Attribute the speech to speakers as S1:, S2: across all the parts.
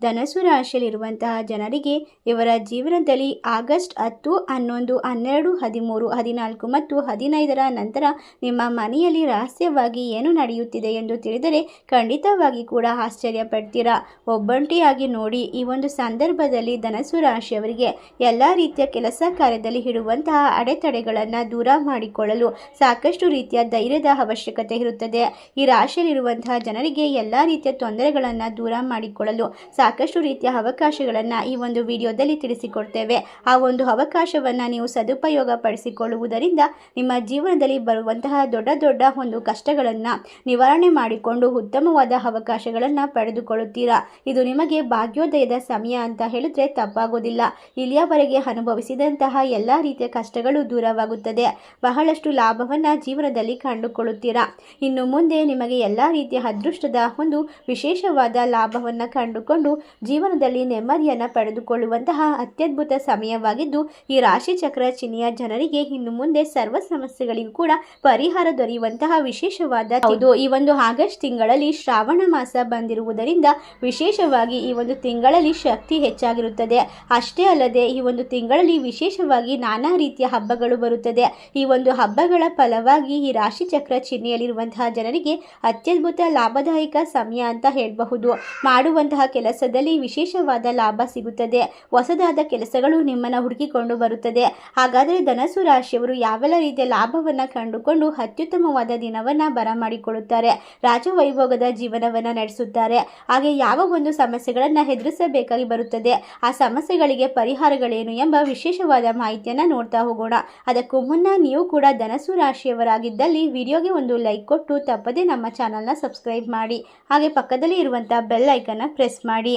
S1: ಧನಸು ರಾಶಿಯಲ್ಲಿರುವಂತಹ ಜನರಿಗೆ ಇವರ ಜೀವನದಲ್ಲಿ ಆಗಸ್ಟ್ ಹತ್ತು ಹನ್ನೊಂದು, ಹನ್ನೆರಡು, ಹದಿಮೂರು, ಹದಿನಾಲ್ಕು ಮತ್ತು ಹದಿನೈದರ ನಂತರ ನಿಮ್ಮ ಮನೆಯಲ್ಲಿ ರಹಸ್ಯವಾಗಿ ಏನು ನಡೆಯುತ್ತಿದೆ ಎಂದು ತಿಳಿದರೆ ಖಂಡಿತವಾಗಿ ಕೂಡ ಆಶ್ಚರ್ಯ ಪಡ್ತೀರಾ ಒಬ್ಬಂಟಿಯಾಗಿ ನೋಡಿ, ಈ ಒಂದು ಸಂದರ್ಭದಲ್ಲಿ ಧನಸು ರಾಶಿಯವರಿಗೆ ಎಲ್ಲ ರೀತಿಯ ಕೆಲಸ ಕಾರ್ಯದಲ್ಲಿ ಇಡುವಂತಹ ಅಡೆತಡೆಗಳನ್ನು ದೂರ ಮಾಡಿಕೊಳ್ಳಲು ಸಾಕಷ್ಟು ರೀತಿಯ ಧೈರ್ಯದ ಅವಶ್ಯಕತೆ ಇರುತ್ತದೆ. ಈ ರಾಶಿಯಲ್ಲಿರುವಂತಹ ಜನರಿಗೆ ಎಲ್ಲ ರೀತಿಯ ತೊಂದರೆಗಳನ್ನು ದೂರ ಮಾಡಿಕೊಳ್ಳಲು ಸಾಕಷ್ಟು ರೀತಿಯ ಅವಕಾಶಗಳನ್ನು ಈ ಒಂದು ವಿಡಿಯೋದಲ್ಲಿ ತಿಳಿಸಿಕೊಡ್ತೇವೆ. ಆ ಒಂದು ಅವಕಾಶವನ್ನು ನೀವು ಸದುಪಯೋಗ ಪಡಿಸಿಕೊಳ್ಳುವುದರಿಂದ ನಿಮ್ಮ ಜೀವನದಲ್ಲಿ ಬರುವಂತಹ ದೊಡ್ಡ ದೊಡ್ಡ ಒಂದು ಕಷ್ಟಗಳನ್ನು ನಿವಾರಣೆ ಮಾಡಿಕೊಂಡು ಉತ್ತಮವಾದ ಅವಕಾಶಗಳನ್ನು ಪಡೆದುಕೊಳ್ಳುತ್ತೀರಾ? ಇದು ನಿಮಗೆ ಭಾಗ್ಯೋದಯದ ಸಮಯ ಅಂತ ಹೇಳಿದ್ರೆ ತಪ್ಪಾಗೋದಿಲ್ಲ. ಇಲ್ಲಿಯವರೆಗೆ ಅನುಭವಿಸಿದಂತಹ ಎಲ್ಲ ರೀತಿಯ ಕಷ್ಟಗಳು ದೂರವಾಗುತ್ತದೆ. ಬಹಳಷ್ಟು ಲಾಭವನ್ನು ಜೀವನದಲ್ಲಿ ಕಂಡುಕೊಳ್ಳುತ್ತೀರಾ? ಇನ್ನು ಮುಂದೆ ನಿಮಗೆ ಎಲ್ಲ ರೀತಿಯ ಅದೃಷ್ಟದ ಒಂದು ವಿಶೇಷವಾದ ಲಾಭವನ್ನು ಕಂಡುಕೊಂಡು ಜೀವನದಲ್ಲಿ ನೆಮ್ಮದಿಯನ್ನು ಪಡೆದುಕೊಳ್ಳುವಂತಹ ಅತ್ಯದ್ಭುತ ಸಮಯವಾಗಿದ್ದು, ಈ ರಾಶಿ ಚಕ್ರ ಚಿಹ್ನೆಯ ಜನರಿಗೆ ಇನ್ನು ಮುಂದೆ ಸರ್ವ ಸಮಸ್ಯೆಗಳಿಗೂ ಕೂಡ ಪರಿಹಾರ ದೊರೆಯುವಂತಹ ವಿಶೇಷವಾದ ಹೌದು, ಈ ಒಂದು ಆಗಸ್ಟ್ ತಿಂಗಳಲ್ಲಿ ಶ್ರಾವಣ ಮಾಸ ಬಂದಿರುವುದರಿಂದ ವಿಶೇಷವಾಗಿ ಈ ಒಂದು ತಿಂಗಳಲ್ಲಿ ಶಕ್ತಿ ಹೆಚ್ಚಾಗಿರುತ್ತದೆ. ಅಷ್ಟೇ ಅಲ್ಲದೆ, ಈ ಒಂದು ತಿಂಗಳಲ್ಲಿ ವಿಶೇಷವಾಗಿ ನಾನಾ ರೀತಿಯ ಹಬ್ಬಗಳು ಬರುತ್ತದೆ. ಈ ಒಂದು ಹಬ್ಬಗಳ ಫಲವಾಗಿ ಈ ರಾಶಿ ಚಕ್ರ ಚಿಹ್ನೆಯಲ್ಲಿರುವಂತಹ ಜನರಿಗೆ ಅತ್ಯದ್ಭುತ ಲಾಭದಾಯಕ ಸಮಯ ಅಂತ ಹೇಳಬಹುದು. ಮಾಡುವಂತಹ ಕೆಲಸದಲ್ಲಿ ವಿಶೇಷವಾದ ಲಾಭ ಸಿಗುತ್ತದೆ. ಹೊಸದಾದ ಕೆಲಸಗಳು ನಿಮ್ಮನ್ನು ಹುಡುಕಿಕೊಂಡು ಬರುತ್ತದೆ. ಹಾಗಾದರೆ ಧನಸು ರಾಶಿಯವರು ಯಾವೆಲ್ಲ ರೀತಿಯ ಲಾಭವನ್ನು ಕಂಡುಕೊಂಡು ಅತ್ಯುತ್ತಮವಾದ ದಿನವನ್ನು ಬರಮಾಡಿಕೊಳ್ಳುತ್ತಾರೆ? ರಾಜವೈಭೋಗದ ಜೀವನವನ್ನು ನಡೆಸುತ್ತಾರೆ. ಹಾಗೆ ಯಾವ ಒಂದು ಸಮಸ್ಯೆಗಳನ್ನು ಎದುರಿಸಬೇಕಾಗಿ ಬರುತ್ತದೆ? ಆ ಸಮಸ್ಯೆಗಳಿಗೆ ಪರಿಹಾರಗಳೇನು ಎಂಬ ವಿಶೇಷವಾದ ಮಾಹಿತಿಯನ್ನು ನೋಡ್ತಾ ಹೋಗೋಣ. ಅದಕ್ಕೂ ಮುನ್ನ ನೀವು ಕೂಡ ಧನಸು ರಾಶಿಯವರಾಗಿದ್ದಲ್ಲಿ ವಿಡಿಯೋಗೆ ಒಂದು ಲೈಕ್ ಕೊಟ್ಟು ತಪ್ಪದೇ ನಮ್ಮ ಚಾನಲ್ನ ಸಬ್ಸ್ಕ್ರೈಬ್ ಮಾಡಿ. ಹಾಗೆ ಪಕ್ಕದಲ್ಲಿ ಇರುವಂಥ ಬೆಲ್ ಐಕನ್ನ ಪ್ರೆಸ್ ಮಾಡಿ.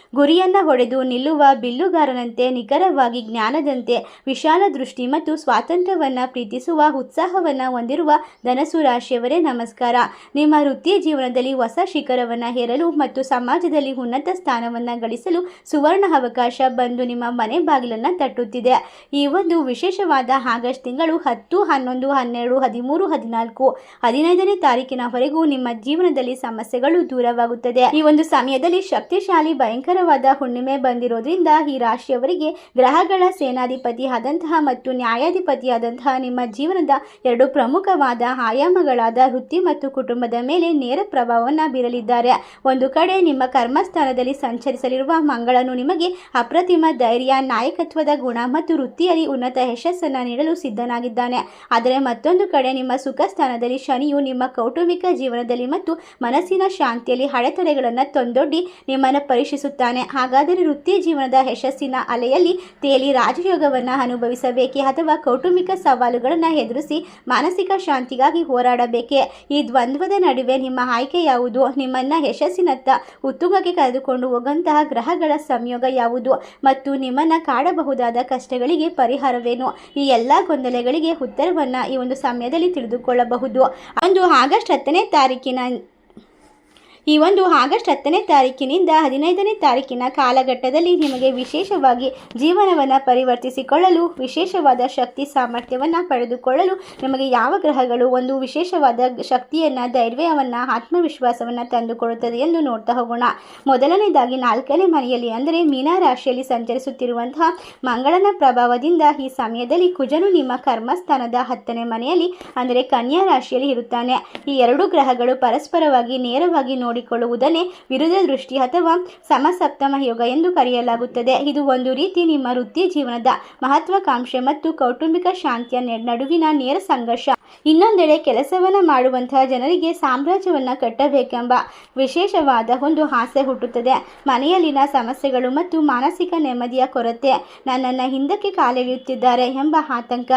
S1: ಗುರಿಯನ್ನು ಹೊಡೆದು ನಿಲ್ಲುವ ಬಿಲ್ಲುಗಾರನಂತೆ ನಿಖರವಾಗಿ ಜ್ಞಾನದಂತೆ ವಿಶಾಲ ದೃಷ್ಟಿ ಮತ್ತು ಸ್ವಾತಂತ್ರ್ಯವನ್ನು ಪ್ರೀತಿಸುವ ಉತ್ಸಾಹವನ್ನು ಹೊಂದಿರುವ ಧನಸು ರಾಶಿಯವರೇ ನಮಸ್ಕಾರ. ನಿಮ್ಮ ವೃತ್ತಿ ಜೀವನದಲ್ಲಿ ಹೊಸ ಶಿಖರವನ್ನು ಹೇರಲು ಮತ್ತು ಸಮಾಜದಲ್ಲಿ ಉನ್ನತ ಸ್ಥಾನವನ್ನು ಗಳಿಸಲು ಸುವರ್ಣ ಅವಕಾಶ ಬಂದು ನಿಮ್ಮ ಮನೆ ಬಾಗಿಲನ್ನು ತಟ್ಟುತ್ತಿದೆ. ಈ ಒಂದು ವಿಶೇಷವಾದ ಆಗಸ್ಟ್ ತಿಂಗಳು ಹತ್ತು, ಹನ್ನೊಂದು, ಹನ್ನೆರಡು, ಹದಿಮೂರು, ಹದಿನಾಲ್ಕು, ಹದಿನೈದನೇ ತಾರೀಕಿನವರೆಗೂ ನಿಮ್ಮ ಜೀವನದಲ್ಲಿ ಸಮಸ್ಯೆಗಳು ದೂರವಾಗುತ್ತದೆ. ಈ ಒಂದು ಸಮಯದಲ್ಲಿ ಶಕ್ತಿಶಾಲಿ ಭಯಂಕರವಾದ ಹುಣ್ಣಿಮೆ ಬಂದಿರೋದ್ರಿಂದ ಈ ರಾಶಿಯವರಿಗೆ ಗ್ರಹಗಳ ಸೇನಾಧಿಪತಿ ಆದಂತಹ ಮತ್ತು ನ್ಯಾಯಾಧಿಪತಿಯಾದಂತಹ ನಿಮ್ಮ ಜೀವನದ ಎರಡು ಪ್ರಮುಖವಾದ ಆಯಾಮಗಳಾದ ವೃತ್ತಿ ಮತ್ತು ಕುಟುಂಬದ ಮೇಲೆ ನೇರ ಪ್ರಭಾವವನ್ನು ಬೀರಲಿದ್ದಾರೆ. ಒಂದು ಕಡೆ ನಿಮ್ಮ ಕರ್ಮಸ್ಥಾನದಲ್ಲಿ ಸಂಚರಿಸಲಿರುವ ಮಂಗಳನು ನಿಮಗೆ ಅಪ್ರತಿಮ ಧೈರ್ಯ, ನಾಯಕತ್ವದ ಗುಣ ಮತ್ತು ವೃತ್ತಿಯಲ್ಲಿ ಉನ್ನತ ಯಶಸ್ಸನ್ನು ನೀಡಲು ಸಿದ್ಧನಾಗಿದ್ದಾನೆ. ಆದರೆ ಮತ್ತೊಂದು ಕಡೆ ನಿಮ್ಮ ಸುಖ ಸ್ಥಾನದಲ್ಲಿ ಶನಿಯು ನಿಮ್ಮ ಕೌಟುಂಬಿಕ ಜೀವನದಲ್ಲಿ ಮತ್ತು ಮನಸ್ಸಿನ ಶಾಂತಿಯಲ್ಲಿ ಅಡೆತಡೆಗಳನ್ನು ತಂದೊಡ್ಡಿ ನಿಮ್ಮನ್ನು ಪರೀಕ್ಷಿಸುತ್ತಾನೆ. ಹಾಗಾದರೆ ವೃತ್ತಿ ಜೀವನದ ಯಶಸ್ಸಿನ ಅಲೆಯಲ್ಲಿ ತೇಲಿ ರಾಜಯೋಗವನ್ನು ಅನುಭವಿಸಬೇಕೇ ಅಥವಾ ಕೌಟುಂಬಿಕ ಸವಾಲುಗಳನ್ನು ಎದುರಿಸಿ ಮಾನಸಿಕ ಶಾಂತಿಗಾಗಿ ಹೋರಾಡಬೇಕೆ? ಈ ದ್ವಂದ್ವದ ನಡುವೆ ನಿಮ್ಮ ಆಯ್ಕೆ ಯಾವುದು? ನಿಮ್ಮನ್ನು ಯಶಸ್ಸಿನತ್ತ ಉತ್ತುಂಗಕ್ಕೆ ಕರೆದುಕೊಂಡು ಹೋಗುವಂತಹ ಗ್ರಹಗಳ ಸಂಯೋಗ ಯಾವುದು? ಮತ್ತು ನಿಮ್ಮನ್ನು ಕಾಡಬಹುದಾದ ಕಷ್ಟಗಳಿಗೆ ಪರಿಹಾರವೇನು? ಈ ಎಲ್ಲ ಗೊಂದಲಗಳಿಗೆ ಉತ್ತರವನ್ನು ಈ ಒಂದು ಸಮಯದಲ್ಲಿ ತಿಳಿದುಕೊಳ್ಳಬಹುದು. ಒಂದು ಆಗಸ್ಟ್ ಹತ್ತನೇ ತಾರೀಕಿನ ಈ ಒಂದು ಆಗಸ್ಟ್ ಹತ್ತನೇ ತಾರೀಕಿನಿಂದ ಹದಿನೈದನೇ ತಾರೀಕಿನ ಕಾಲಘಟ್ಟದಲ್ಲಿ ನಿಮಗೆ ವಿಶೇಷವಾಗಿ ಜೀವನವನ್ನು ಪರಿವರ್ತಿಸಿಕೊಳ್ಳಲು, ವಿಶೇಷವಾದ ಶಕ್ತಿ ಸಾಮರ್ಥ್ಯವನ್ನು ಪಡೆದುಕೊಳ್ಳಲು ನಿಮಗೆ ಯಾವ ಗ್ರಹಗಳು ಒಂದು ವಿಶೇಷವಾದ ಶಕ್ತಿಯನ್ನು ಧೈರ್ಯವನ್ನು ಆತ್ಮವಿಶ್ವಾಸವನ್ನು ತಂದುಕೊಡುತ್ತದೆ ಎಂದು ನೋಡ್ತಾ ಹೋಗೋಣ. ಮೊದಲನೇದಾಗಿ ನಾಲ್ಕನೇ ಮನೆಯಲ್ಲಿ ಅಂದರೆ ಮೀನಾ ರಾಶಿಯಲ್ಲಿ ಸಂಚರಿಸುತ್ತಿರುವಂತಹ ಮಂಗಳನ ಪ್ರಭಾವದಿಂದ ಈ ಸಮಯದಲ್ಲಿ ಕುಜನು ನಿಮ್ಮ ಕರ್ಮಸ್ಥಾನದ ಹತ್ತನೇ ಮನೆಯಲ್ಲಿ ಅಂದರೆ ಕನ್ಯಾ ರಾಶಿಯಲ್ಲಿ ಇರುತ್ತಾನೆ. ಈ ಎರಡು ಗ್ರಹಗಳು ಪರಸ್ಪರವಾಗಿ ನೇರವಾಗಿ ನೋಡಿಕೊಳ್ಳುವುದನ್ನೇ ವಿರುದ್ಧ ದೃಷ್ಟಿ ಅಥವಾ ಸಮಸಪ್ತಮ ಯೋಗ ಎಂದು ಕರೆಯಲಾಗುತ್ತದೆ. ಇದು ಒಂದು ರೀತಿ ನಿಮ್ಮ ವೃತ್ತಿ ಜೀವನದ ಮಹತ್ವಾಕಾಂಕ್ಷೆ ಮತ್ತು ಕೌಟುಂಬಿಕ ಶಾಂತಿಯ ನಡುವಿನ ನೇರ ಸಂಘರ್ಷ. ಇನ್ನೊಂದೆಡೆ ಕೆಲಸವನ್ನು ಮಾಡುವಂತಹ ಜನರಿಗೆ ಸಾಮ್ರಾಜ್ಯವನ್ನು ಕಟ್ಟಬೇಕೆಂಬ ವಿಶೇಷವಾದ ಒಂದು ಆಸೆ ಹುಟ್ಟುತ್ತದೆ. ಮನೆಯಲ್ಲಿನ ಸಮಸ್ಯೆಗಳು ಮತ್ತು ಮಾನಸಿಕ ನೆಮ್ಮದಿಯ ಕೊರತೆ ನನ್ನನ್ನು ಹಿಂದಕ್ಕೆ ಕಾಲೆಳೆಯುತ್ತಿದ್ದಾರೆ ಎಂಬ ಆತಂಕ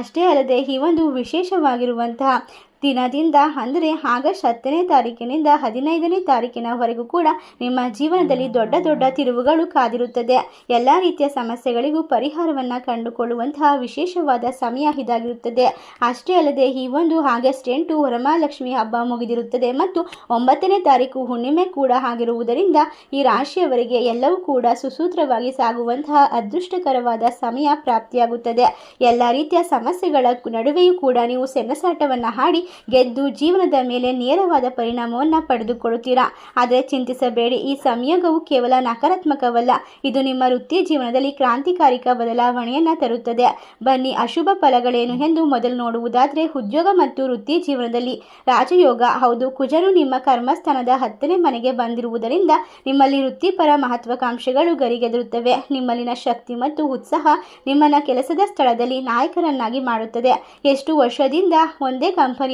S1: ಅಷ್ಟೇ ಅಲ್ಲದೆ ಈ ಒಂದು ವಿಶೇಷವಾಗಿರುವಂತಹ ದಿನದಿಂದ ಅಂದರೆ ಆಗಸ್ಟ್ ಹತ್ತನೇ ತಾರೀಕಿನಿಂದ ಹದಿನೈದನೇ ತಾರೀಕಿನವರೆಗೂ ಕೂಡ ನಿಮ್ಮ ಜೀವನದಲ್ಲಿ ದೊಡ್ಡ ದೊಡ್ಡ ತಿರುವುಗಳು ಕಾದಿರುತ್ತದೆ. ಎಲ್ಲ ರೀತಿಯ ಸಮಸ್ಯೆಗಳಿಗೂ ಪರಿಹಾರವನ್ನು ಕಂಡುಕೊಳ್ಳುವಂತಹ ವಿಶೇಷವಾದ ಸಮಯ ಇದಾಗಿರುತ್ತದೆ. ಅಷ್ಟೇ ಅಲ್ಲದೆ ಈ ಒಂದು ಆಗಸ್ಟ್ ಎಂಟು ವರಮಹಾಲಕ್ಷ್ಮಿ ಹಬ್ಬ ಮುಗಿದಿರುತ್ತದೆ ಮತ್ತು ಒಂಬತ್ತನೇ ತಾರೀಕು ಹುಣ್ಣಿಮೆ ಕೂಡ ಆಗಿರುವುದರಿಂದ ಈ ರಾಶಿಯವರಿಗೆ ಎಲ್ಲವೂ ಕೂಡ ಸುಸೂತ್ರವಾಗಿ ಸಾಗುವಂತಹ ಅದೃಷ್ಟಕರವಾದ ಸಮಯ ಪ್ರಾಪ್ತಿಯಾಗುತ್ತದೆ. ಎಲ್ಲ ರೀತಿಯ ಸಮಸ್ಯೆಗಳ ನಡುವೆಯೂ ಕೂಡ ನೀವು ಸೆಣಸಾಟವನ್ನು ಹಾಡಿ ಗೆದ್ದು ಜೀವನದ ಮೇಲೆ ನೇರವಾದ ಪರಿಣಾಮವನ್ನು ಪಡೆದುಕೊಳ್ಳುತ್ತೀರಾ? ಆದರೆ ಚಿಂತಿಸಬೇಡಿ, ಈ ಸಂಯೋಗವು ಕೇವಲ ನಕಾರಾತ್ಮಕವಲ್ಲ. ಇದು ನಿಮ್ಮ ವೃತ್ತಿ ಜೀವನದಲ್ಲಿ ಕ್ರಾಂತಿಕಾರಿಕ ಬದಲಾವಣೆಯನ್ನು ತರುತ್ತದೆ. ಬನ್ನಿ, ಅಶುಭ ಫಲಗಳೇನು ಎಂದು ಮೊದಲು ನೋಡುವುದಾದರೆ, ಉದ್ಯೋಗ ಮತ್ತು ವೃತ್ತಿ ಜೀವನದಲ್ಲಿ. ರಾಜಯೋಗ, ಹೌದು, ಕುಜರು ನಿಮ್ಮ ಕರ್ಮಸ್ಥಾನದ ಹತ್ತನೇ ಮನೆಗೆ ಬಂದಿರುವುದರಿಂದ ನಿಮ್ಮಲ್ಲಿ ವೃತ್ತಿಪರ ಮಹತ್ವಾಕಾಂಕ್ಷೆಗಳು ಗರಿಗೆದರುತ್ತವೆ. ನಿಮ್ಮಲ್ಲಿನ ಶಕ್ತಿ ಮತ್ತು ಉತ್ಸಾಹ ನಿಮ್ಮನ್ನ ಕೆಲಸದ ಸ್ಥಳದಲ್ಲಿ ನಾಯಕರನ್ನಾಗಿ ಮಾಡುತ್ತದೆ. ಎಷ್ಟು ವರ್ಷದಿಂದ ಒಂದೇ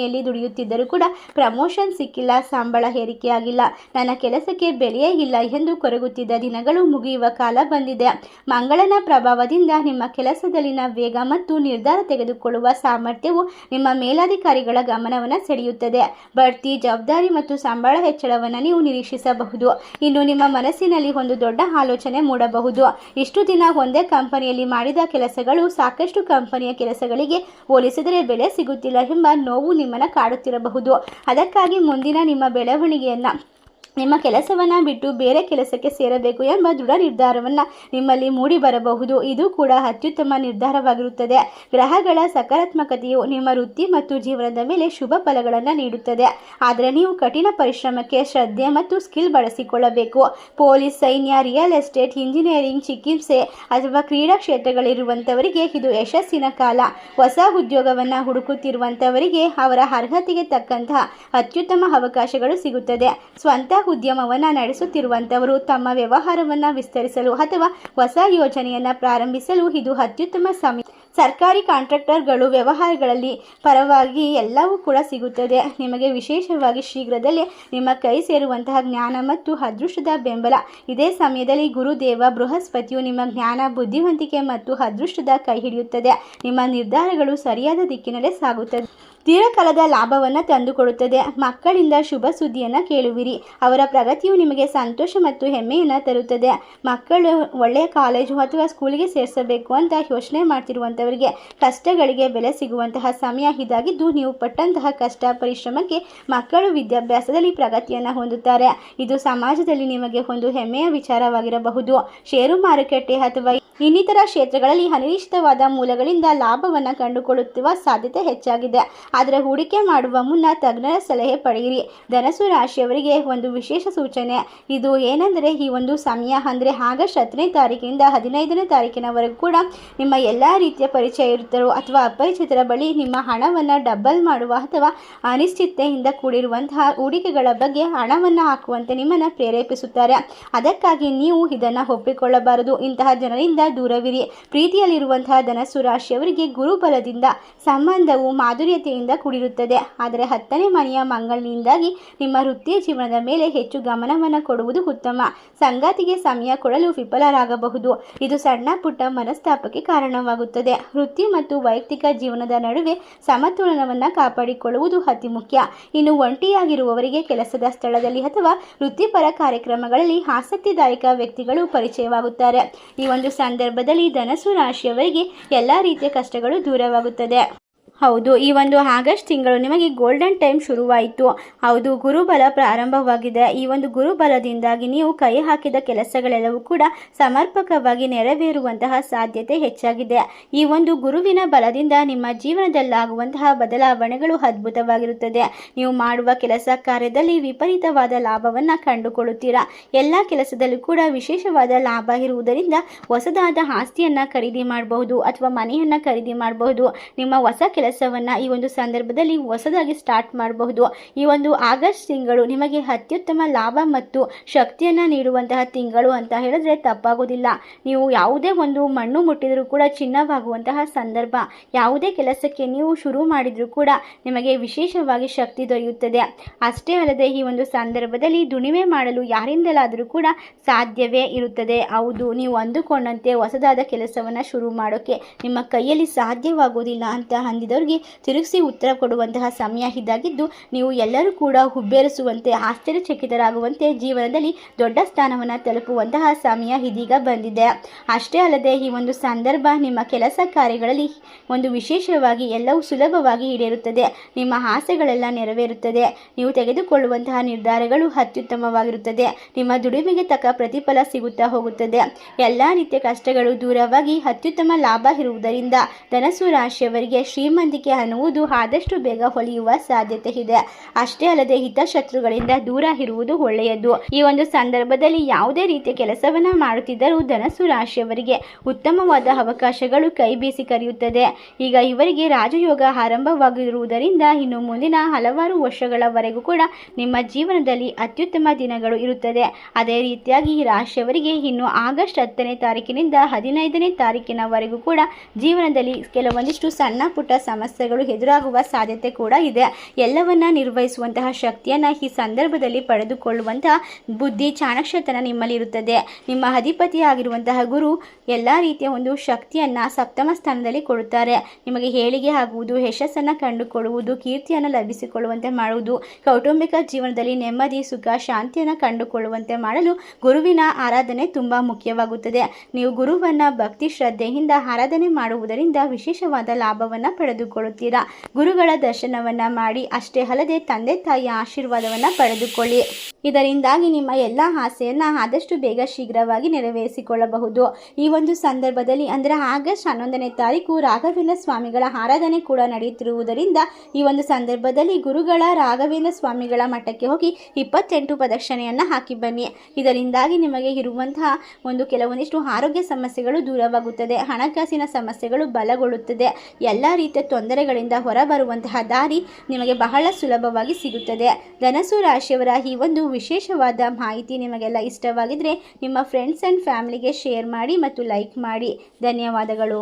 S1: ಕಂಪನಿಯಲ್ಲಿ ದುಡಿಯುತ್ತಿದ್ದರೂ ಕೂಡ ಪ್ರಮೋಷನ್ ಸಿಕ್ಕಿಲ್ಲ, ಸಂಬಳ ಏರಿಕೆಯಾಗಿಲ್ಲ, ನನ್ನ ಕೆಲಸಕ್ಕೆ ಬೆಲೆಯೇ ಇಲ್ಲ ಎಂದು ಕೊರಗುತ್ತಿದ್ದ ದಿನಗಳು ಮುಗಿಯುವ ಕಾಲ ಬಂದಿದೆ. ಮಂಗಳನ ಪ್ರಭಾವದಿಂದ ನಿಮ್ಮ ಕೆಲಸದಲ್ಲಿನ ವೇಗ ಮತ್ತು ನಿರ್ಧಾರ ತೆಗೆದುಕೊಳ್ಳುವ ಸಾಮರ್ಥ್ಯವು ನಿಮ್ಮ ಮೇಲಾಧಿಕಾರಿಗಳ ಗಮನವನ್ನು ಸೆಳೆಯುತ್ತದೆ. ಬಡ್ತಿ, ಜವಾಬ್ದಾರಿ ಮತ್ತು ಸಂಬಳ ಹೆಚ್ಚಳವನ್ನು ನೀವು ನಿರೀಕ್ಷಿಸಬಹುದು. ಇನ್ನು ನಿಮ್ಮ ಮನಸ್ಸಿನಲ್ಲಿ ಒಂದು ದೊಡ್ಡ ಆಲೋಚನೆ ಮೂಡಬಹುದು. ಇಷ್ಟು ದಿನ ಒಂದೇ ಕಂಪನಿಯಲ್ಲಿ ಮಾಡಿದ ಕೆಲಸಗಳು ಸಾಕಷ್ಟು ಕಂಪನಿಯ ಕೆಲಸಗಳಿಗೆ ಹೋಲಿಸಿದರೆ ಬೆಲೆ ಸಿಗುತ್ತಿಲ್ಲ ಎಂಬ ನೋವು ನಿಮ್ಮನ್ನು ಕಾಡುತ್ತಿರಬಹುದು. ಅದಕ್ಕಾಗಿ ಮುಂದಿನ ನಿಮ್ಮ ಬೆಳವಣಿಗೆಯನ್ನು ನಿಮ್ಮ ಕೆಲಸವನ್ನು ಬಿಟ್ಟು ಬೇರೆ ಕೆಲಸಕ್ಕೆ ಸೇರಬೇಕು ಎಂಬ ದೃಢ ನಿರ್ಧಾರವನ್ನು ನಿಮ್ಮಲ್ಲಿ ಮೂಡಿ ಬರಬಹುದು. ಇದು ಕೂಡ ಅತ್ಯುತ್ತಮ ನಿರ್ಧಾರವಾಗಿರುತ್ತದೆ. ಗ್ರಹಗಳ ಸಕಾರಾತ್ಮಕತೆಯು ನಿಮ್ಮ ವೃತ್ತಿ ಮತ್ತು ಜೀವನದ ಮೇಲೆ ಶುಭ ಫಲಗಳನ್ನು ನೀಡುತ್ತದೆ. ಆದರೆ ನೀವು ಕಠಿಣ ಪರಿಶ್ರಮಕ್ಕೆ ಶ್ರದ್ಧೆ ಮತ್ತು ಸ್ಕಿಲ್ ಬಳಸಿಕೊಳ್ಳಬೇಕು. ಪೊಲೀಸ್, ಸೈನ್ಯ, ರಿಯಲ್ ಎಸ್ಟೇಟ್, ಇಂಜಿನಿಯರಿಂಗ್, ಚಿಕಿತ್ಸೆ ಅಥವಾ ಕ್ರೀಡಾ ಕ್ಷೇತ್ರಗಳಿರುವಂಥವರಿಗೆ ಇದು ಯಶಸ್ಸಿನ ಕಾಲ. ಹೊಸ ಉದ್ಯೋಗವನ್ನು ಹುಡುಕುತ್ತಿರುವಂಥವರಿಗೆ ಅವರ ಅರ್ಹತೆಗೆ ತಕ್ಕಂತಹ ಅತ್ಯುತ್ತಮ ಅವಕಾಶಗಳು ಸಿಗುತ್ತದೆ. ಸ್ವಂತ ಉದ್ಯಮವನ್ನು ನಡೆಸುತ್ತಿರುವಂಥವರು ತಮ್ಮ ವ್ಯವಹಾರವನ್ನು ವಿಸ್ತರಿಸಲು ಅಥವಾ ಹೊಸ ಯೋಜನೆಯನ್ನು ಪ್ರಾರಂಭಿಸಲು ಇದು ಅತ್ಯುತ್ತಮ ಸಮಯ. ಸರ್ಕಾರಿ ಕಾಂಟ್ರಾಕ್ಟರ್ಗಳು ವ್ಯವಹಾರಗಳಲ್ಲಿ ಪರವಾಗಿ ಎಲ್ಲವೂ ಕೂಡ ಸಿಗುತ್ತದೆ. ನಿಮಗೆ ವಿಶೇಷವಾಗಿ ಶೀಘ್ರದಲ್ಲೇ ನಿಮ್ಮ ಕೈ ಸೇರುವಂತಹ ಜ್ಞಾನ ಮತ್ತು ಅದೃಷ್ಟದ ಬೆಂಬಲ. ಇದೇ ಸಮಯದಲ್ಲಿ ಗುರುದೇವ ಬೃಹಸ್ಪತಿಯು ನಿಮ್ಮ ಜ್ಞಾನ, ಬುದ್ಧಿವಂತಿಕೆ ಮತ್ತು ಅದೃಷ್ಟದ ಕೈ ಹಿಡಿಯುತ್ತದೆ. ನಿಮ್ಮ ನಿರ್ಧಾರಗಳು ಸರಿಯಾದ ದಿಕ್ಕಿನಲ್ಲೇ ಸಾಗುತ್ತದೆ ದೀರ್ಘಕಾಲದ ಲಾಭವನ್ನು ತಂದುಕೊಡುತ್ತದೆ. ಮಕ್ಕಳಿಂದ ಶುಭ ಸುದ್ದಿಯನ್ನು ಕೇಳುವಿರಿ. ಅವರ ಪ್ರಗತಿಯು ನಿಮಗೆ ಸಂತೋಷ ಮತ್ತು ಹೆಮ್ಮೆಯನ್ನು ತರುತ್ತದೆ. ಮಕ್ಕಳು ಒಳ್ಳೆಯ ಕಾಲೇಜು ಅಥವಾ ಸ್ಕೂಲಿಗೆ ಸೇರಿಸಬೇಕು ಅಂತ ಯೋಚನೆ ಮಾಡ್ತಿರುವಂಥವರಿಗೆ ಕಷ್ಟಗಳಿಗೆ ಬೆಲೆ ಸಿಗುವಂತಹ ಸಮಯ ಇದಾಗಿದ್ದು, ನೀವು ಪಟ್ಟಂತಹ ಕಷ್ಟ, ಪರಿಶ್ರಮಕ್ಕೆ ಮಕ್ಕಳು ವಿದ್ಯಾಭ್ಯಾಸದಲ್ಲಿ ಪ್ರಗತಿಯನ್ನು ಹೊಂದುತ್ತಾರೆ. ಇದು ಸಮಾಜದಲ್ಲಿ ನಿಮಗೆ ಒಂದು ಹೆಮ್ಮೆಯ ವಿಚಾರವಾಗಿರಬಹುದು. ಷೇರು ಮಾರುಕಟ್ಟೆ ಅಥವಾ ಇನ್ನಿತರ ಕ್ಷೇತ್ರಗಳಲ್ಲಿ ಅನಿರೀಕ್ಷಿತವಾದ ಮೂಲಗಳಿಂದ ಲಾಭವನ್ನು ಕಂಡುಕೊಳ್ಳುತ್ತಿರುವ ಸಾಧ್ಯತೆ ಹೆಚ್ಚಾಗಿದೆ. ಆದರೆ ಹೂಡಿಕೆ ಮಾಡುವ ಮುನ್ನ ತಜ್ಞರ ಸಲಹೆ ಪಡೆಯಿರಿ. ಧನಸು ರಾಶಿಯವರಿಗೆ ಒಂದು ವಿಶೇಷ ಸೂಚನೆ. ಇದು ಏನೆಂದರೆ ಈ ಒಂದು ಸಮಯ, ಅಂದರೆ ಆಗಸ್ಟ್ ಹತ್ತನೇ ತಾರೀಕಿನಿಂದ ಹದಿನೈದನೇ ತಾರೀಕಿನವರೆಗೂ ಕೂಡ ನಿಮ್ಮ ಎಲ್ಲ ರೀತಿಯ ಪರಿಚಯ ಇರುತ್ತರೋ ಅಥವಾ ಅಪರಿಚಿತರ ಬಳಿ ನಿಮ್ಮ ಹಣವನ್ನು ಡಬಲ್ ಮಾಡುವ ಅಥವಾ ಅನಿಶ್ಚಿತೆಯಿಂದ ಕೂಡಿರುವಂತಹ ಹೂಡಿಕೆಗಳ ಬಗ್ಗೆ ಹಣವನ್ನು ಹಾಕುವಂತೆ ನಿಮ್ಮನ್ನು ಪ್ರೇರೇಪಿಸುತ್ತಾರೆ. ಅದಕ್ಕಾಗಿ ನೀವು ಇದನ್ನು ಒಪ್ಪಿಕೊಳ್ಳಬಾರದು. ಇಂತಹ ಜನರಿಂದ ದೂರವಿರಿ. ಪ್ರೀತಿಯಲ್ಲಿರುವಂತಹ ಧನಸ್ಸು ರಾಶಿಯವರಿಗೆ ಗುರುಬಲದಿಂದ, ಸಂಬಂಧವು ಮಾಧುರ್ಯತೆಯಿಂದ ಕೂಡಿರುತ್ತದೆ. ಆದರೆ ಹತ್ತನೇ ಮನೆಯ ಮಂಗಳಿನಿಂದಾಗಿ ನಿಮ್ಮ ವೃತ್ತಿಯ ಜೀವನದ ಮೇಲೆ ಹೆಚ್ಚು ಗಮನವನ್ನು ಕೊಡುವುದು ಉತ್ತಮ. ಸಂಗಾತಿಗೆ ಸಮಯ ಕೊಡಲು ವಿಫಲರಾಗಬಹುದು. ಇದು ಸಣ್ಣ ಪುಟ್ಟ ಮನಸ್ತಾಪಕ್ಕೆ ಕಾರಣವಾಗುತ್ತದೆ. ವೃತ್ತಿ ಮತ್ತು ವೈಯಕ್ತಿಕ ಜೀವನದ ನಡುವೆ ಸಮತೋಲನವನ್ನು ಕಾಪಾಡಿಕೊಳ್ಳುವುದು ಅತಿ ಮುಖ್ಯ. ಇನ್ನು ಒಂಟಿಯಾಗಿರುವವರಿಗೆ ಕೆಲಸದ ಸ್ಥಳದಲ್ಲಿ ಅಥವಾ ವೃತ್ತಿಪರ ಕಾರ್ಯಕ್ರಮಗಳಲ್ಲಿ ಆಸಕ್ತಿದಾಯಕ ವ್ಯಕ್ತಿಗಳು ಪರಿಚಯವಾಗುತ್ತಾರೆ. ಈ ಒಂದು ಸಂದರ್ಭದಲ್ಲಿ ಧನಸು ರಾಶಿಯವರಿಗೆ ಎಲ್ಲ ರೀತಿಯ ಕಷ್ಟಗಳು ದೂರವಾಗುತ್ತದೆ. ಹೌದು, ಈ ಒಂದು ಆಗಸ್ಟ್ ತಿಂಗಳು ನಿಮಗೆ ಗೋಲ್ಡನ್ ಟೈಮ್ ಶುರುವಾಯಿತು. ಹೌದು, ಗುರುಬಲ ಪ್ರಾರಂಭವಾಗಿದೆ. ಈ ಒಂದು ಗುರುಬಲದಿಂದಾಗಿ ನೀವು ಕೈ ಹಾಕಿದ ಕೆಲಸಗಳೆಲ್ಲವೂ ಕೂಡ ಸಮರ್ಪಕವಾಗಿ ನೆರವೇರುವಂತಹ ಸಾಧ್ಯತೆ ಹೆಚ್ಚಾಗಿದೆ. ಈ ಒಂದು ಗುರುವಿನ ಬಲದಿಂದ ನಿಮ್ಮ ಜೀವನದಲ್ಲಾಗುವಂತಹ ಬದಲಾವಣೆಗಳು ಅದ್ಭುತವಾಗಿರುತ್ತದೆ. ನೀವು ಮಾಡುವ ಕೆಲಸ ಕಾರ್ಯದಲ್ಲಿ ವಿಪರೀತವಾದ ಲಾಭವನ್ನು ಕಂಡುಕೊಳ್ಳುತ್ತೀರಾ? ಎಲ್ಲ ಕೆಲಸದಲ್ಲೂ ಕೂಡ ವಿಶೇಷವಾದ ಲಾಭ ಇರುವುದರಿಂದ ಹೊಸದಾದ ಆಸ್ತಿಯನ್ನು ಖರೀದಿ ಮಾಡಬಹುದು ಅಥವಾ ಮನೆಯನ್ನು ಖರೀದಿ ಮಾಡಬಹುದು. ನಿಮ್ಮ ಹೊಸ ಕೆಲಸವನ್ನು ಈ ಒಂದು ಸಂದರ್ಭದಲ್ಲಿ ಹೊಸದಾಗಿ ಸ್ಟಾರ್ಟ್ ಮಾಡಬಹುದು. ಈ ಒಂದು ಆಗಸ್ಟ್ ತಿಂಗಳು ನಿಮಗೆ ಅತ್ಯುತ್ತಮ ಲಾಭ ಮತ್ತು ಶಕ್ತಿಯನ್ನು ನೀಡುವಂತಹ ತಿಂಗಳು ಅಂತ ಹೇಳಿದ್ರೆ ತಪ್ಪಾಗೋದಿಲ್ಲ. ನೀವು ಯಾವುದೇ ಒಂದು ಮಣ್ಣು ಮುಟ್ಟಿದರೂ ಕೂಡ ಚಿನ್ನವಾಗುವಂತಹ ಸಂದರ್ಭ, ಯಾವುದೇ ಕೆಲಸಕ್ಕೆ ನೀವು ಶುರು ಮಾಡಿದರೂ ಕೂಡ ನಿಮಗೆ ವಿಶೇಷವಾಗಿ ಶಕ್ತಿ ದೊರೆಯುತ್ತದೆ. ಅಷ್ಟೇ ಅಲ್ಲದೆ ಈ ಒಂದು ಸಂದರ್ಭದಲ್ಲಿ ದುಣಿಮೆ ಮಾಡಲು ಯಾರಿಂದಲಾದರೂ ಕೂಡ ಸಾಧ್ಯವೇ ಇರುತ್ತದೆ. ಹೌದು, ನೀವು ಅಂದುಕೊಂಡಂತೆ ಹೊಸದಾದ ಕೆಲಸವನ್ನು ಶುರು ಮಾಡೋಕ್ಕೆ ನಿಮ್ಮ ಕೈಯಲ್ಲಿ ಸಾಧ್ಯವಾಗೋದಿಲ್ಲ ಅಂತ ಅಂದಿದವ್ರಿಗೆ ತಿರುಗಿಸಿ ಉತ್ತರ ಕೊಡುವಂತಹ ಸಮಯ ಇದಾಗಿದ್ದು, ನೀವು ಎಲ್ಲರೂ ಕೂಡ ಹುಬ್ಬೇರಿಸುವಂತೆ ಆಶ್ಚರ್ಯಚಕಿತರಾಗುವಂತೆ ಜೀವನದಲ್ಲಿ ದೊಡ್ಡ ಸ್ಥಾನವನ್ನು ತಲುಪುವಂತಹ ಸಮಯ ಇದೀಗ ಬಂದಿದೆ. ಅಷ್ಟೇ ಅಲ್ಲದೆ ಈ ಒಂದು ಸಂದರ್ಭ ನಿಮ್ಮ ಕೆಲಸ ಕಾರ್ಯಗಳಲ್ಲಿ ಒಂದು ವಿಶೇಷವಾಗಿ ಎಲ್ಲವೂ ಸುಲಭವಾಗಿ ಈಡೇರುತ್ತದೆ. ನಿಮ್ಮ ಆಸೆಗಳೆಲ್ಲ ನೆರವೇರುತ್ತದೆ. ನೀವು ತೆಗೆದುಕೊಳ್ಳುವಂತಹ ನಿರ್ಧಾರಗಳು ಅತ್ಯುತ್ತಮವಾಗಿರುತ್ತದೆ. ನಿಮ್ಮ ದುಡಿಮೆಗೆ ತಕ್ಕ ಪ್ರತಿಫಲ ಸಿಗುತ್ತಾ ಹೋಗುತ್ತದೆ. ಎಲ್ಲ ರೀತಿಯ ಕಷ್ಟಗಳು ದೂರವಾಗಿ ಅತ್ಯುತ್ತಮ ಲಾಭ ಇರುವುದರಿಂದ ಧನಸು ರಾಶಿಯವರಿಗೆ ಶ್ರೀಮಂತ ಬುದ್ಧಿವಂತಿಕೆ ಅನ್ನುವುದು ಆದಷ್ಟು ಬೇಗ ಹೊಳೆಯುವ ಸಾಧ್ಯತೆ ಇದೆ. ಅಷ್ಟೇ ಅಲ್ಲದೆ ಹಿತಶತ್ರುಗಳಿಂದ ದೂರ ಇರುವುದು ಒಳ್ಳೆಯದು. ಈ ಒಂದು ಸಂದರ್ಭದಲ್ಲಿ ಯಾವುದೇ ರೀತಿಯ ಕೆಲಸವನ್ನ ಮಾಡುತ್ತಿದ್ದರೂ ಧನಸು ರಾಶಿಯವರಿಗೆ ಉತ್ತಮವಾದ ಅವಕಾಶಗಳು ಕೈ ಬೀಸಿ ಕರೆಯುತ್ತದೆ. ಈಗ ಇವರಿಗೆ ರಾಜಯೋಗ ಆರಂಭವಾಗಿರುವುದರಿಂದ ಇನ್ನು ಮುಂದಿನ ಹಲವಾರು ವರ್ಷಗಳವರೆಗೂ ಕೂಡ ನಿಮ್ಮ ಜೀವನದಲ್ಲಿ ಅತ್ಯುತ್ತಮ ದಿನಗಳು ಇರುತ್ತದೆ. ಅದೇ ರೀತಿಯಾಗಿ ಈ ರಾಶಿಯವರಿಗೆ ಇನ್ನು ಆಗಸ್ಟ್ ಹತ್ತನೇ ತಾರೀಕಿನಿಂದ ಹದಿನೈದನೇ ತಾರೀಕಿನವರೆಗೂ ಕೂಡ ಜೀವನದಲ್ಲಿ ಕೆಲವೊಂದಿಷ್ಟು ಸಣ್ಣ ಪುಟ್ಟ ಸಮಸ್ಯೆಗಳು ಎದುರಾಗುವ ಸಾಧ್ಯತೆ ಕೂಡ ಇದೆ. ಎಲ್ಲವನ್ನ ನಿರ್ವಹಿಸುವಂತಹ ಶಕ್ತಿಯನ್ನು ಈ ಸಂದರ್ಭದಲ್ಲಿ ಪಡೆದುಕೊಳ್ಳುವಂತಹ ಬುದ್ಧಿ ಚಾಣಕ್ಷತನ ನಿಮ್ಮಲ್ಲಿ ಇರುತ್ತದೆ. ನಿಮ್ಮ ಅಧಿಪತಿ ಆಗಿರುವಂತಹ ಗುರು ಎಲ್ಲ ರೀತಿಯ ಒಂದು ಶಕ್ತಿಯನ್ನು ಸಪ್ತಮ ಸ್ಥಾನದಲ್ಲಿ ಕೊಡುತ್ತಾರೆ. ನಿಮಗೆ ಹೇಳಿಗೆ ಆಗುವುದು, ಯಶಸ್ಸನ್ನು ಕಂಡುಕೊಳ್ಳುವುದು, ಕೀರ್ತಿಯನ್ನು ಲಭಿಸಿಕೊಳ್ಳುವಂತೆ ಮಾಡುವುದು, ಕೌಟುಂಬಿಕ ಜೀವನದಲ್ಲಿ ನೆಮ್ಮದಿ, ಸುಖ, ಶಾಂತಿಯನ್ನು ಕಂಡುಕೊಳ್ಳುವಂತೆ ಮಾಡಲು ಗುರುವಿನ ಆರಾಧನೆ ತುಂಬ ಮುಖ್ಯವಾಗುತ್ತದೆ. ನೀವು ಗುರುವನ್ನು ಭಕ್ತಿ ಶ್ರದ್ಧೆಯಿಂದ ಆರಾಧನೆ ಮಾಡುವುದರಿಂದ ವಿಶೇಷವಾದ ಲಾಭವನ್ನು ಪಡೆದುಕೊಳ್ಳುತ್ತೀರಾ ಗುರುಗಳ ದರ್ಶನವನ್ನ ಮಾಡಿ ಅಷ್ಟೇ ಅಲ್ಲದೆ ತಂದೆ ತಾಯಿಯ ಆಶೀರ್ವಾದವನ್ನ ಪಡೆದುಕೊಳ್ಳಿ. ಇದರಿಂದಾಗಿ ನಿಮ್ಮ ಎಲ್ಲ ಆಸೆಯನ್ನ ಆದಷ್ಟು ಬೇಗ ಶೀಘ್ರವಾಗಿ ನೆರವೇರಿಸಿಕೊಳ್ಳಬಹುದು. ಈ ಒಂದು ಸಂದರ್ಭದಲ್ಲಿ ಅಂದರೆ ಆಗಸ್ಟ್ ಹನ್ನೊಂದನೇ ತಾರೀಕು ರಾಘವೇಂದ್ರ ಸ್ವಾಮಿಗಳ ಆರಾಧನೆ ಕೂಡ ನಡೆಯುತ್ತಿರುವುದರಿಂದ ಈ ಒಂದು ಸಂದರ್ಭದಲ್ಲಿ ಗುರುಗಳ ರಾಘವೇಂದ್ರ ಸ್ವಾಮಿಗಳ ಮಠಕ್ಕೆ ಹೋಗಿ ಇಪ್ಪತ್ತೆಂಟು ಪ್ರದಕ್ಷಿಣೆಯನ್ನು ಹಾಕಿ ಬನ್ನಿ. ಇದರಿಂದಾಗಿ ನಿಮಗೆ ಇರುವಂತಹ ಒಂದು ಕೆಲವೊಂದಿಷ್ಟು ಆರೋಗ್ಯ ಸಮಸ್ಯೆಗಳು ದೂರವಾಗುತ್ತದೆ. ಹಣಕಾಸಿನ ಸಮಸ್ಯೆಗಳು ಬಲಗೊಳ್ಳುತ್ತದೆ. ಎಲ್ಲ ರೀತಿಯ ತೊಂದರೆಗಳಿಂದ ಹೊರಬರುವಂತಹ ದಾರಿ ನಿಮಗೆ ಬಹಳ ಸುಲಭವಾಗಿ ಸಿಗುತ್ತದೆ. ಧನಸು ರಾಶಿಯವರ ಈ ಒಂದು ವಿಶೇಷವಾದ ಮಾಹಿತಿ ನಿಮಗೆಲ್ಲ ಇಷ್ಟವಾಗಿದ್ದರೆ ನಿಮ್ಮ ಫ್ರೆಂಡ್ಸ್ ಆ್ಯಂಡ್ ಫ್ಯಾಮಿಲಿಗೆ ಶೇರ್ ಮಾಡಿ ಮತ್ತು ಲೈಕ್ ಮಾಡಿ. ಧನ್ಯವಾದಗಳು.